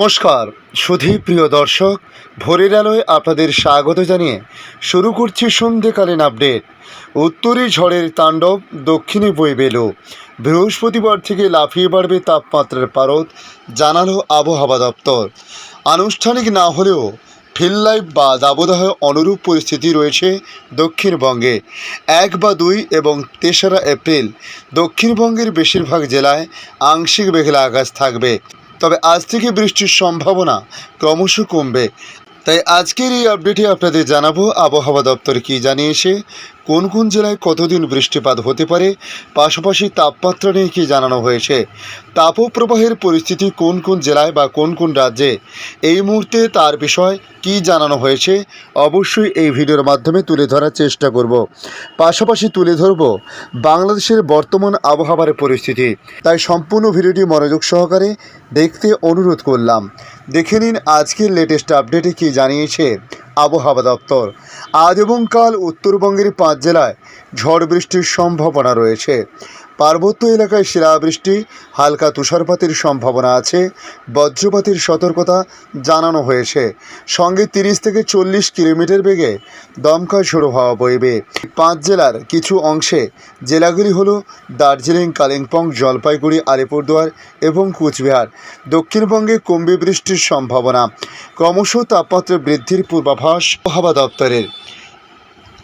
নমস্কার, সুধী প্রিয় দর্শক, ভোরের আলোয় আপনাদের স্বাগত জানিয়ে শুরু করছি সন্ধেকালীন আপডেট। উত্তরে ঝড়ের তাণ্ডব, দক্ষিণে বইবে লো বৃহস্পতিবার থেকে লাফিয়ে বাড়বে তাপমাত্রার পারদ, জানালো আবহাওয়া দপ্তর। আনুষ্ঠানিক না হলেও ফিল লাইভ বা দাবদাহ অনুরূপ পরিস্থিতি রয়েছে দক্ষিণবঙ্গে। এক বা দুই এবং তেসরা এপ্রিল দক্ষিণবঙ্গের বেশিরভাগ জেলায় আংশিক মেঘলা আকাশ থাকবে। তবে আজ থেকে বৃষ্টির সম্ভাবনা ক্রমশ কমবে। তাই আজকের এই আপডেটে আপনাদের জানাব আবহাওয়া দপ্তর কী জানিয়েছে। কোন কোন জেলায় কতদিন বৃষ্টিপাত হতে পারে, পাশাপাশি তাপমাত্রা নিয়ে কী জানানো হয়েছে, তাপপ্রবাহের পরিস্থিতি কোন কোন জেলায় বা কোন কোন রাজ্যে, এই মুহূর্তে তার বিষয় কী জানানো হয়েছে, অবশ্যই এই ভিডিওর মাধ্যমে তুলে ধরার চেষ্টা করব। পাশাপাশি তুলে ধরব বাংলাদেশের বর্তমান আবহাওয়ার পরিস্থিতি। তাই সম্পূর্ণ ভিডিওটি মনোযোগ সহকারে দেখতে অনুরোধ করলাম। দেখে নিন আজকের লেটেস্ট আপডেটে কী জানিয়েছে আবহাওয়া দপ্তর। আজ এবং কাল উত্তরবঙ্গের পাঁচ জেলায় ঝড় বৃষ্টির সম্ভাবনা রয়েছে। পার্বত্য এলাকায় শিলাবৃষ্টি, হালকা তুষারপাতের সম্ভাবনা আছে, বজ্রপাতের সতর্কতা জানানো হয়েছে। সঙ্গে তিরিশ থেকে চল্লিশ কিলোমিটার বেগে দমকা ঝোড়ো হাওয়া বইবে। পাঁচ জেলার কিছু অংশে জেলাগুলি হলো দার্জিলিং, কালিম্পং, জলপাইগুড়ি, আলিপুরদুয়ার এবং কুচবিহার। দক্ষিণবঙ্গে কমবে বৃষ্টির সম্ভাবনা। ক্রমশ তাপমাত্রা বৃদ্ধির পূর্বাভাস আবহাওয়া দপ্তরের।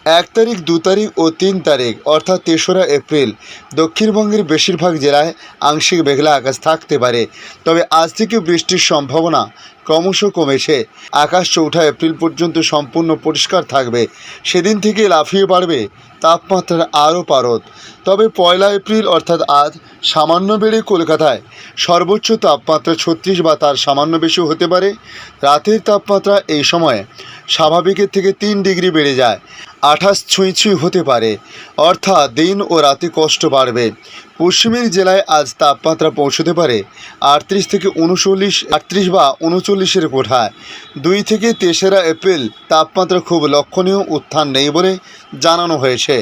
এক তারিখ, দু তারিখ ও তিন তারিখ, অর্থাৎ তেসরা এপ্রিল। দক্ষিণবঙ্গের বেশিরভাগ জেলায় আংশিক মেঘলা আকাশ থাকতে পারে। তবে আজ থেকে বৃষ্টির সম্ভাবনা ক্রমশ কমেছে। আকাশ চৌঠা এপ্রিল পর্যন্ত সম্পূর্ণ পরিষ্কার থাকবে। সেদিন থেকে লাফিয়ে বাড়বে তাপমাত্রার আরও পারদ। তবে পয়লা এপ্রিল অর্থাৎ আজ সামান্য বেড়ে কলকাতায় সর্বোচ্চ তাপমাত্রা ছত্রিশ বা তার সামান্য বেশি হতে পারে। রাতের তাপমাত্রা এই সময় স্বাভাবিকের থেকে তিন ডিগ্রি বেড়ে যায়। আঠাশ ছুঁই ছুঁই হতে পারে। অর্থাৎ দিন ও রাতে কষ্ট বাড়বে। পশ্চিমের জেলায় আজ তাপমাত্রা পৌঁছতে পারে আটত্রিশ থেকে উনচল্লিশ, আটত্রিশ বা উনচল্লিশের কোঠায়। দুই থেকে তেসরা এপ্রিল তাপমাত্রা খুব লক্ষণীয় উত্থান নেই বলে জানানো হয়েছে।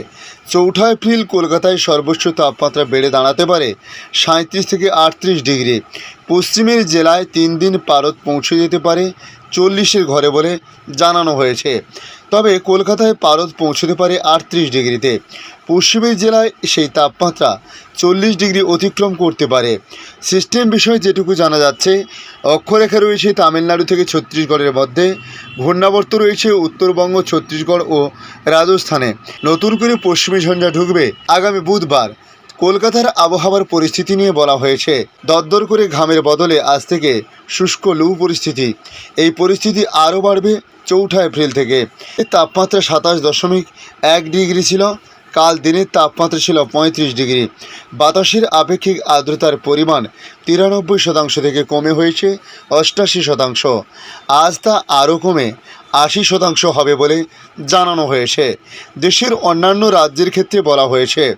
চৌঠা এপ্রিল কলকাতায় সর্বোচ্চ তাপমাত্রা বেড়ে দাঁড়াতে পারে সাঁত্রিশ থেকে আটত্রিশ ডিগ্রি। পশ্চিমের জেলায় তিন দিন পারদ পৌঁছে যেতে পারে চল্লিশের ঘরে বলে জানানো হয়েছে। তবে কলকাতায় পারদ পৌঁছতে পারে আটত্রিশ ডিগ্রিতে। পশ্চিমের জেলায় সেই তাপমাত্রা চল্লিশ ডিগ্রি অতিক্রম করতে পারে। সিস্টেম বিষয়ে যেটুকু জানা যাচ্ছে, অক্ষরেখা রয়েছে তামিলনাড়ু থেকে ছত্তিশগড়ের মধ্যে, ঘূর্ণাবর্ত রয়েছে উত্তরবঙ্গ, ছত্তিশগড় ও রাজস্থানে। নতুন করে পশ্চিমী ঝঞ্ঝা ঢুকবে আগামী বুধবার। কলকাতার আবহাওয়ার পরিস্থিতি নিয়ে বলা হয়েছে, দরদর করে ঘামের বদলে আজ থেকে শুষ্ক লু পরিস্থিতি। এই পরিস্থিতি আরও বাড়বে চৌঠা এপ্রিল থেকে। তাপমাত্রা সাতাশ দশমিক এক ডিগ্রি ছিল, কাল দিনের তাপমাত্রা ছিল পঁয়ত্রিশ ডিগ্রি। বাতাসের আপেক্ষিক আর্দ্রতার পরিমাণ তিরানব্বই শতাংশ থেকে কমে হয়েছে, অষ্টাশি শতাংশ। আজ তা আরও কমে আশি শতাংশ হবে বলে জানানো হয়েছে। দেশের অন্যান্য রাজ্যের ক্ষেত্রে বলা হয়েছে,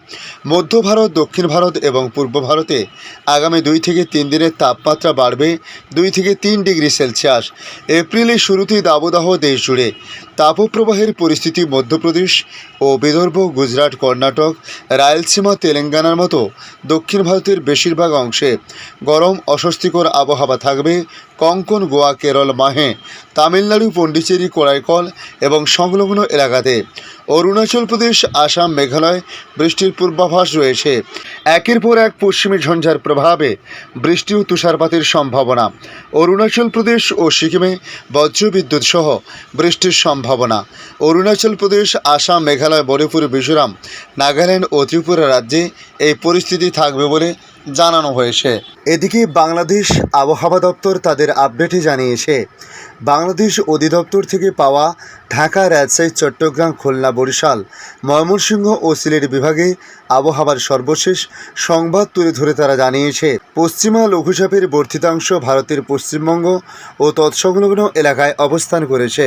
মধ্য ভারত, দক্ষিণ ভারত এবং পূর্ব ভারতে আগামী দুই থেকে তিন দিনের তাপমাত্রা বাড়বে দুই থেকে তিন ডিগ্রি সেলসিয়াস। এপ্রিলের শুরুতেই দাবদাহ দেশ জুড়ে তাপপ্রবাহের পরিস্থিতি মধ্যপ্রদেশ ও বিদর্ভ, গুজরাট, কর্ণাটক রায়লসীমা তেলেঙ্গানার মতো দক্ষিণ ভারতের বেশিরভাগ অংশে গরম অস্বস্তিকর আবহাওয়া থাকবে। কঙ্কন, গোয়া, কেরল মাহে তামিলনাড়ু পণ্ডিচেরি কোড়াইকল এবং সংলগ্ন এলাকাতে। অরুণাচল প্রদেশ, আসাম, মেঘালয় বৃষ্টির পূর্বাভাস রয়েছে। একের পর এক পশ্চিমী ঝঞ্ঝার প্রভাবে বৃষ্টি ও তুষারপাতের সম্ভাবনা। অরুণাচল প্রদেশ ও সিকিমে বজ্রবিদ্যুৎ সহ বৃষ্টির সম্ভাবনা। অরুণাচল প্রদেশ, আসাম, মেঘালয়, মণিপুর, মিজোরাম, নাগাল্যান্ড ও ত্রিপুরা রাজ্যে এই পরিস্থিতি থাকবে বলে জানানো হয়েছে। এদিকে বাংলাদেশ আবহাওয়া দপ্তর তাদের আপডেটে জানিয়েছে, বাংলাদেশ অধিদপ্তর থেকে পাওয়া ঢাকা, রাজশাহী, চট্টগ্রাম, খুলনা, বরিশাল, ময়মনসিংহ ও সিলেট বিভাগে আবহাওয়ার সর্বশেষ সংবাদ তুলে ধরে তারা জানিয়েছে, পশ্চিমা লঘুচাপের বর্ধিতাংশ ভারতের পশ্চিমবঙ্গ ও তৎসংলগ্ন এলাকায় অবস্থান করেছে।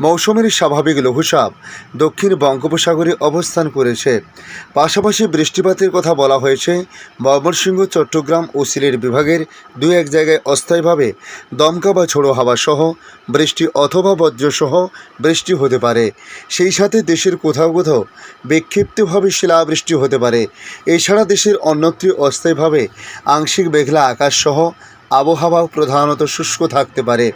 মৌসুমের স্বাভাবিক লঘুচাপ দক্ষিণ বঙ্গোপসাগরে অবস্থান করেছে। পাশাপাশি বৃষ্টিপাতের কথা বলা হয়েছে, ময়মনসিংহ চট্টগ্রাম ও সিলেট বিভাগের দু এক জায়গায় অস্থায়ীভাবে দমকা বা ঝোড়ো হাওয়া সহ বৃষ্টি অথবা বজ্রসহ বৃষ্টি হতে পারে। সেই সাথে দেশের কোথাও কোথাও বিক্ষিপ্তভাবে শিলাবৃষ্টি হতে পারে। এছাড়া দেশের অন্যত্র অস্থায়ীভাবে আংশিক মেঘলা আকাশ সহ আবহাওয়া প্রধানত শুষ্ক থাকতে পারে।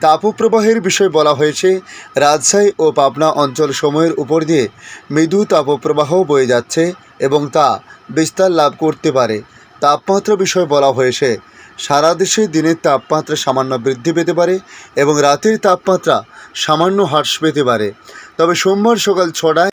তাপপ্রবাহের বিষয়ে বলা হয়েছে, রাজশাহী ও পাবনা অঞ্চল সময়ের উপর দিয়ে মৃদু তাপপ্রবাহ বয়ে যাচ্ছে এবং তা বিস্তার লাভ করতে পারে। তাপমাত্রা বিষয়ে বলা হয়েছে, সারা দেশে দিনের তাপমাত্রা সামান্য বৃদ্ধি পেতে পারে এবং রাতের তাপমাত্রা সামান্য হ্রাস পেতে পারে। তবে সোমবার সকাল ছটায়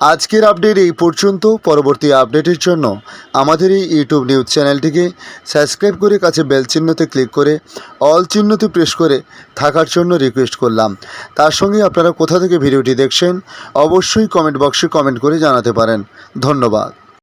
আজকের আপডেট এই পর্যন্ত। পরবর্তী আপডেটের জন্য আমাদের এই ইউটিউব নিউজ চ্যানেলটিকে সাবস্ক্রাইব করে কাছে বেল চিহ্নতে ক্লিক করে অল চিহ্নতে প্রেস করে থাকার জন্য রিকোয়েস্ট করলাম। তার সঙ্গে আপনারা কোথা থেকে ভিডিওটি দেখছেন, অবশ্যই কমেন্ট বক্সে কমেন্ট করে জানাতে পারেন। ধন্যবাদ।